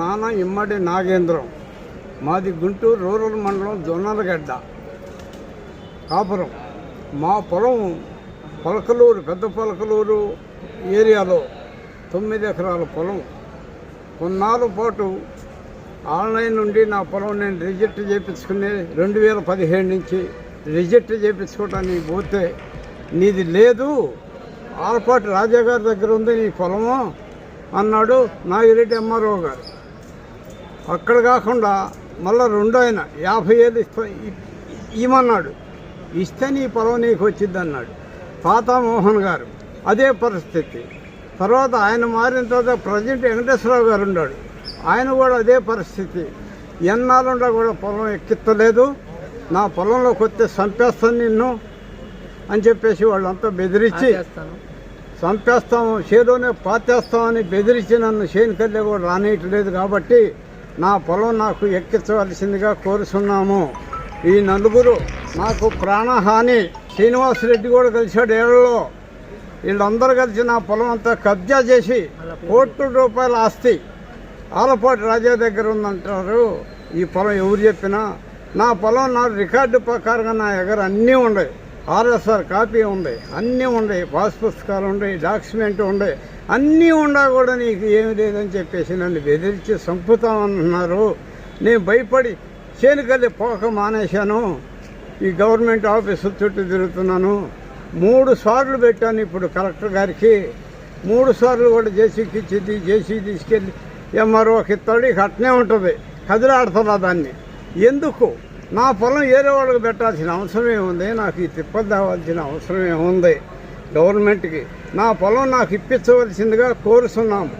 నాన్న ఇమ్మడి నాగేంద్రం. మాది గుంటూరు రూరల్ మండలం జొన్నలగడ్డ. కాపురం. మా పొలం పలకలూరు పెద్ద పలకలూరు ఏరియాలో తొమ్మిది ఎకరాల పొలం. కొన్నాళ్ళ పాటు ఆన్లైన్ నుండి నా పొలం నేను రిజెక్ట్ చేయించుకునే రెండు వేల పదిహేడు నుంచి రిజెక్ట్ చేయించుకోవటానికి పోతే నీది లేదు. ఆలపాటి రాజా గారి దగ్గర ఉంది నీ పొలము అన్నాడు నాగిరెడ్డి ఎంఆర్ఓ గారు. అక్కడ కాకుండా మళ్ళా రెండో ఆయన యాభై ఏళ్ళు ఇమ్మన్నాడు ఇస్తే నీ పొలం నీకు వచ్చింది అన్నాడు తాత మోహన్ గారు అదే పరిస్థితి. తర్వాత ఆయన మారిన తర్వాత ప్రజెంట్ వెంకటేశ్వరరావు గారు ఉన్నాడు. ఆయన కూడా అదే పరిస్థితి. ఎన్నాళ్ళుండా కూడా పొలం ఎక్కిత్తలేదు. నా పొలంలోకి వస్తే చంపేస్తాను నిన్ను అని చెప్పేసి వాళ్ళంతా బెదిరించి చంపేస్తాము చేలోనే పాతేస్తామని బెదిరించి నన్ను చేనుకెళ్ళే కూడా రానియట్లేదు కాబట్టి నా పొలం నాకు ఎక్కించవలసిందిగా కోరుతున్నాము ఈ నలుగురు నాకు ప్రాణహాని శ్రీనివాసరెడ్డి కూడా కలిశాడు ఏళ్ళలో. వీళ్ళందరూ కలిసి నా పొలం అంతా కబ్జా చేసి కోట్ల రూపాయల ఆస్తి ఆలపాటి రాజా దగ్గర ఉందంటారు. ఈ పొలం ఎవరు చెప్పినా నా పొలం నా రికార్డు ప్రకారంగా నా దగ్గర అన్నీ ఉన్నాయి ఆర్ఎస్ఆర్ కాపీ ఉంది అన్నీ ఉన్నాయి పాస్ పుస్తకాలు ఉన్నాయి డాక్యుమెంట్ ఉన్నాయి అన్నీ ఉండా కూడా నీకు ఏమి లేదని చెప్పేసి నన్ను బెదిరించి చంపుతామన్నారు నేను భయపడి చేనుకల్లి పోక మానేశాను. ఈ గవర్నమెంట్ ఆఫీసు చుట్టూ తిరుగుతున్నాను. మూడు సార్లు పెట్టాను ఇప్పుడు కలెక్టర్ గారికి. మూడు సార్లు కూడా జేసీకి ఇచ్చింది జేసీ తీసుకెళ్ళి ఎంఆర్ఓకి ఇస్తాడు ఇక అట్నే ఉంటుంది. కదిలాడుతుందా దాన్ని. ఎందుకు? నా పొలం ఏరే వాళ్ళకి పెట్టాల్సిన అవసరం ఏముంది నాకు ఈ తిప్పలు అవసరమే అవసరం ఏముంది గవర్నమెంట్కి నా పొలం నాకు ఇప్పించవలసిందిగా కోరుతున్నాము.